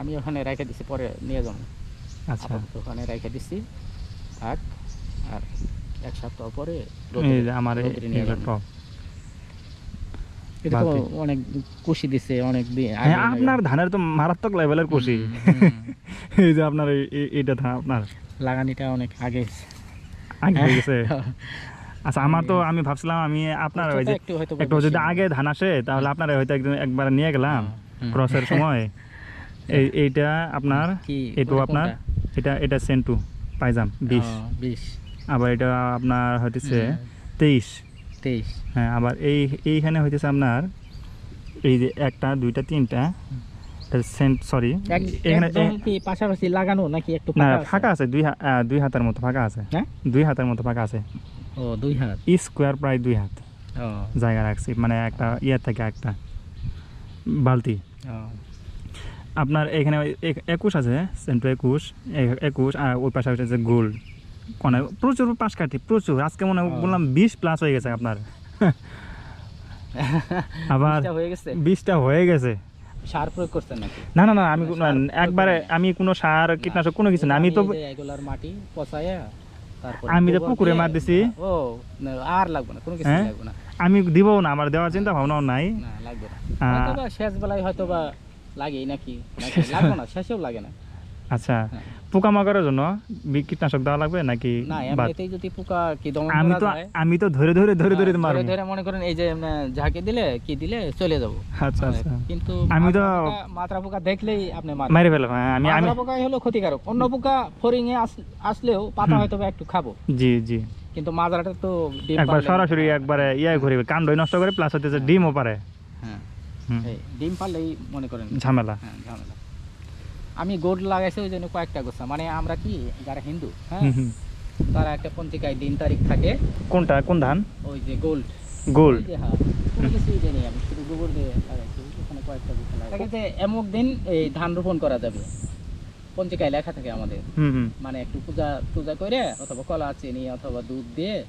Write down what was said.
আমি ওখানে রেখে দিছি পরে নিয়ে যাব। আচ্ছা। ওখানে রেখে দিছি। থাক আর এক সপ্তাহ পরে আমার এই- রোদ্রে নিয়ে এইগুলো যাব। টপ। এটা তো অনেক কুশি দিছে অনেক দিন আগে হ্যাঁ লাগে। আপনার ধানের তো মারাত্মক লেভেলের কুশি। এই যে আপনার এই- এই- এইটা ধান আপনার। লাগানিটা অনেক আগে আগে হয়ে। গেছে? আচ্ছা আমার তো আমি ভাবছিলাম আমি আপনার ওই যে একটু যদি আগে ধান আসে তাহলে আপনার হয়তো একদিন একবার নিয়ে গেলাম ক্রসের সময়। এইটা আপনার এটাও আপনার এটা এটা সেন্টু পাইজাম বিশ। বিশ। আবার এটা আপনার হইতেছে তেইশ। তেইশ। হ্যাঁ আবার এই এইখানে হইতেছে আপনার এই যে একটা দুইটা তিনটা সেন্ট সরি এখানে একদম এ- কি পাশাপাশি লাগানো নাকি একটু না ফাঁকা আছে? দুই দুই হাতের মতো ফাঁকা আছে। হ্যাঁ? দুই হাতের মতো ফাঁকা আছে। ও দুই হাত? স্কোয়ার প্রায় দুই হাত। জায়গা রাখছি মানে একটা ইয়ে থেকে একটা বালতি। আপনার এখানে একুশ আছে সেন্টু একুশ একুশ আর ওই পাশে হচ্ছে গোল্ড। মানে প্রচুর পাশ কাটি প্রচুর। আজকে মনে বললাম বিশ প্লাস হয়ে গেছে আপনার। আবার বিশটা হয়ে গেছে? সার প্রয়োগ করছেন নাকি? না না না আমি না, কোনো- সার প্রয়োগ একবারে আমি কোনো সার কীটনাশক কোনো কিছু না আমি তো এগুলার মাটি পচায়া আমি তো পুকুরে মার দিছি। ও আর লাগবে না কোনো কিছু হ্যাঁ? লাগবে না। আমি দিব না আমার দেওয়ার চিন্তা ভাবনাও নাই। লাগবে না। শেষ বেলায় হয়তো বা লাগেই নাকি? লাগবে না? শেষেও লাগে না। আচ্ছা হ্যাঁ। পোকামাকড়ের জন্য কীটনাশক দেওয়া লাগবে নাকি না এমনিতেই যদি পোকা কি দমন আমি তো আমি তো ধরে ধরে ধরে ধরে হ্যাঁ, মারবো। ধরে মনে করেন এই যে এমনে ঝাঁকে দিলে কি দিলে চলে যাব। আচ্ছা আচ্ছা। কিন্তু আমি তো- মাত্রা পোকা- দেখলেই আপনি। মারি ফেলব হ্যাঁ আমি আমি হলো ক্ষতিকারক। অন্য পোকা ফরিং এ আসলেও পাতা হয়তো একটু খাব। জি জি। কিন্তু মাজরাটা তো একবার সরাসরি একবারে ইয়ে করে কাণ্ডই নষ্ট করে প্লাস হচ্ছে ডিমও পারে। হ্যাঁ। ডিম পারলেই মনে করেন ঝামেলা। হ্যাঁ ঝামেলা। আমি গোল্ড লাগাইছি ওই জন্য কয়েকটা গোছা। মানে আমরা কি যারা হিন্দু হ্যাঁ। তারা একটা পঞ্চিকায় দিন তারিখ থাকে। কোনটা কোন ধান? ওই যে গোল্ড গোল্ড হ্যাঁ কোনো কিছুই জানি আমি শুধু গোবর দিয়ে লাগাইছি ওখানে কয়েকটা গোছা এমক দিন এই ধান রোপণ করা যাবে পঞ্চিকায় লেখা থাকে আমাদের। মানে একটু পূজা পূজা করে অথবা কলা চিনি অথবা দুধ দিয়ে।